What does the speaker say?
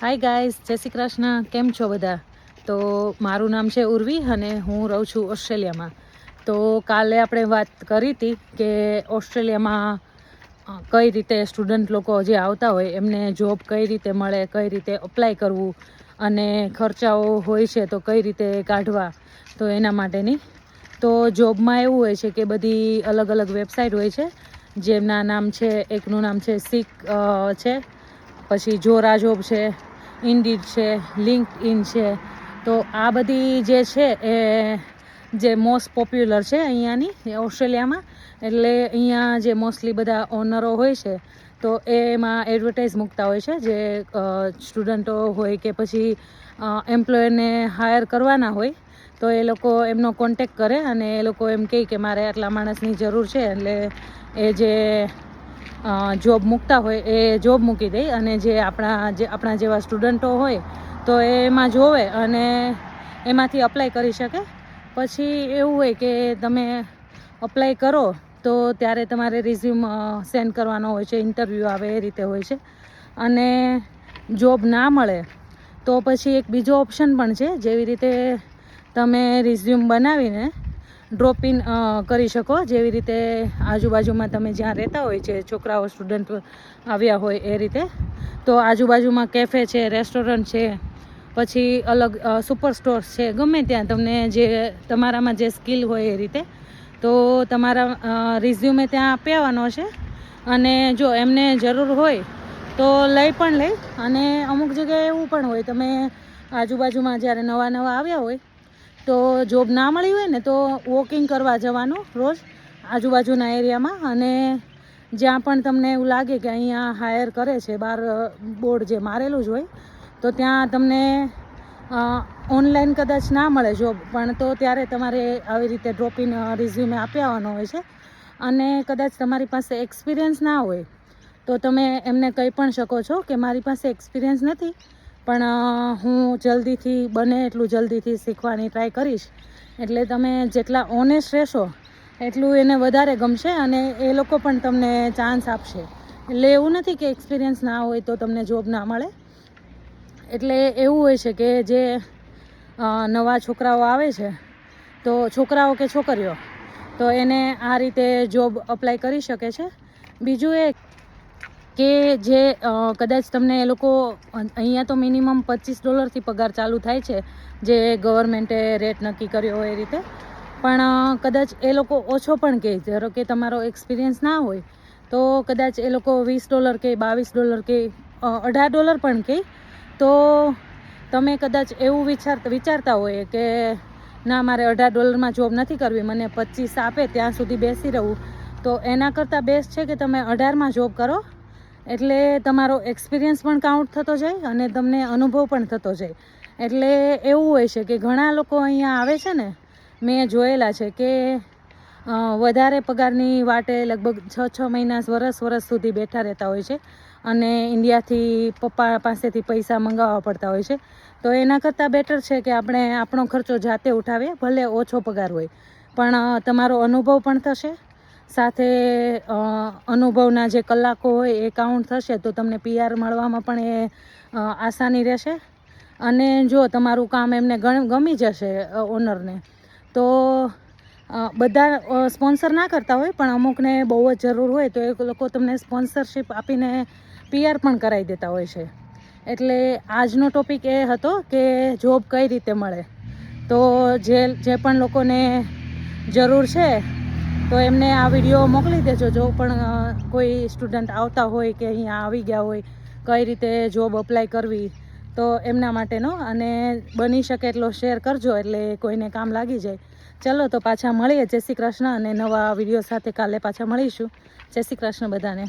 Hi guys જય શ્રી કૃષ્ણ. કેમ છો બધા? તો મારું નામ છે ઉર્વી અને હું રહું છું ઓસ્ટ્રેલિયામાં. તો કાલે આપણે વાત કરી હતી કે ઓસ્ટ્રેલિયામાં કઈ રીતે સ્ટુડન્ટ લોકો જે આવતા હોય એમને જોબ કઈ રીતે મળે, કઈ રીતે અપ્લાય કરવું અને ખર્ચાઓ હોય છે તો કઈ રીતે કાઢવા, તો એના માટેની. તો જોબમાં એવું હોય છે કે બધી અલગ અલગ વેબસાઇટ હોય છે. જેમના નામ છે, એકનું નામ છે સિક છે. પછી જોરા જોબ છે. ઇન્ડીડ છે લિંક ઇન છે. તો આ બધી જે છે એ જે મોસ્ટ પોપ્યુલર છે અહીંયાની ઓસ્ટ્રેલિયામાં. એટલે અહીંયા જે મોસ્ટલી બધા ઓનરો હોય છે, તો એમાં એડવર્ટાઇઝ મૂકતા હોય છે જે સ્ટુડન્ટો હોય કે પછી એમ્પ્લોયરને હાયર કરવાના હોય, તો એ લોકો એમનો કોન્ટેક કરે અને એ લોકો એમ કહે કે મારે આટલા માણસની જરૂર છે, એટલે એ જે જોબ મૂકતા હોય એ જોબ મૂકી દે અને જે આપણા જે આપણા જેવા સ્ટુડન્ટો હોય તો એમાં જોવે અને એમાંથી અપ્લાય કરી શકે. પછી એવું હોય કે તમે અપ્લાય કરો તો ત્યારે તમારે રિઝ્યુમ સેન્ડ કરવાનો હોય છે ઇન્ટરવ્યૂ આવે એ રીતે હોય છે. અને જોબ ના મળે તો પછી એક બીજો ઓપ્શન પણ છે, જેવી રીતે તમે રિઝ્યુમ બનાવીને ડ્રોપ ઇન કરી શકો. જેવી રીતે આજુબાજુમાં તમે જ્યાં રહેતા હોય છે, છોકરાઓ સ્ટુડન્ટ આવ્યા હોય એ રીતે. તો આજુબાજુમાં કેફે છે રેસ્ટોરન્ટ છે, પછી અલગ સુપર સ્ટોર્સ છે. ગમે ત્યાં તમને જે, તમારામાં જે સ્કિલ હોય એ રીતે. તો તમારા રિઝ્યુમે ત્યાં આપી આવવાનો છે. અને જો એમને જરૂર હોય તો લઈ પણ લઈ અને અમુક જગ્યાએ એવું પણ હોય, તમે આજુબાજુમાં જ્યારે નવા નવા આવ્યા હોય તો જોબ ના મળી હોય ને તો વોકિંગ કરવા જવાનું રોજ આજુબાજુના એરિયામાં. અને જ્યાં પણ તમને એવું લાગે કે અહીંયા હાયર કરે છે બહાર બોર્ડ જે મારેલું જ હોય, તો ત્યાં તમને ઓનલાઈન કદાચ ના મળે જોબ પણ તો ત્યારે તમારે આવી રીતે ડ્રોપ ઇન રિઝ્યુમે આપી આવવાનો હોય છે. અને કદાચ તમારી પાસે એક્સપિરિયન્સ ના હોય, તો તમે એમને કહી પણ શકો છો કે મારી પાસે એક્સપિરિયન્સ નથી. પણ હું જલ્દીથી બને એટલું જલ્દીથી શીખવાની ટ્રાય કરીશ. એટલે તમે જેટલા ઓનેસ્ટ રહેશો, એટલું એને વધારે ગમશે અને એ લોકો પણ તમને ચાન્સ આપશે. એટલે એવું નથી કે એક્સપિરિયન્સ ના હોય તો તમને જોબ ના મળે. એટલે એવું હોય છે કે જે નવા છોકરાઓ આવે છે, તો છોકરાઓ કે છોકરીઓ, તો એને આ રીતે જોબ અપ્લાય કરી શકે છે. બીજું એ કે જે કદાચ તમને એ લોકો અહીંયા તો મિનિમમ પચીસ ડોલરથી પગાર ચાલુ થાય છે, જે ગવર્મેન્ટે રેટ નક્કી કર્યો હોય એ રીતે. પણ કદાચ એ લોકો ઓછો પણ કહે ધારો કે તમારો એક્સપિરિયન્સ ના હોય, તો કદાચ એ લોકો વીસ ડોલર કે બાવીસ ડોલર કે અઢાર ડોલર પણ કહે તો તમે કદાચ એવું વિચાર, વિચારતા હોય કે, ના, મારે અઢાર ડોલરમાં જોબ નથી કરવી, મને પચીસ આપે, ત્યાં સુધી બેસી રહું, તો એના કરતાં બેસ્ટ છે કે તમે અઢારમાં જોબ કરો એટલે તમારો એક્સપિરિયન્સ પણ કાઉન્ટ થતો જાય અને તમને અનુભવ પણ થતો જાય. એટલે એવું હોય છે કે ઘણા લોકો અહીંયા આવે છે ને, મેં જોયેલા છે કે વધારે પગારની વાટે લગભગ છ છ મહિના વરસ વરસ સુધી બેઠા રહેતા હોય છે અને ઇન્ડિયાથી પપ્પા પાસેથી પૈસા મંગાવવા પડતા હોય છે. તો એના કરતાં બેટર છે કે આપણે આપણો ખર્ચો જાતે ઉઠાવીએ, ભલે ઓછો પગાર હોય. પણ તમારો અનુભવ પણ થશે સાથે અનુભવના જે કલાકો હોય એ કાઉન્ટ થશે તો તમને પીઆર મળવામાં પણ એ આસાની રહેશે. અને જો તમારું કામ એમને ગણ- ગમી જશે ઓનરને, તો બધા સ્પોન્સર ના કરતા હોય, પણ અમુકને બહુ જ જરૂર હોય તો એ લોકો તમને સ્પોન્સરશિપ આપીને પીઆર પણ કરાવી દેતા હોય છે. એટલે આજનો ટોપિક એ હતો કે જોબ કઈ રીતે મળે. તો જે જે પણ લોકોને જરૂર છે તો એમને આ વીડિયો મોકલી દેજો જો પણ કોઈ સ્ટુડન્ટ આવતા હોય કે અહીંયા આવી ગયા હોય, કઈ રીતે જોબ અપ્લાય કરવી, તો એમના માટેનો અને બની શકે એટલો શેર કરજો એટલે કોઈને કામ લાગી જાય. ચલો તો પાછા મળીએ. જય શ્રી કૃષ્ણ અને નવા વીડિયો સાથે કાલે પાછા મળીશું. જય શ્રી કૃષ્ણ બધાને.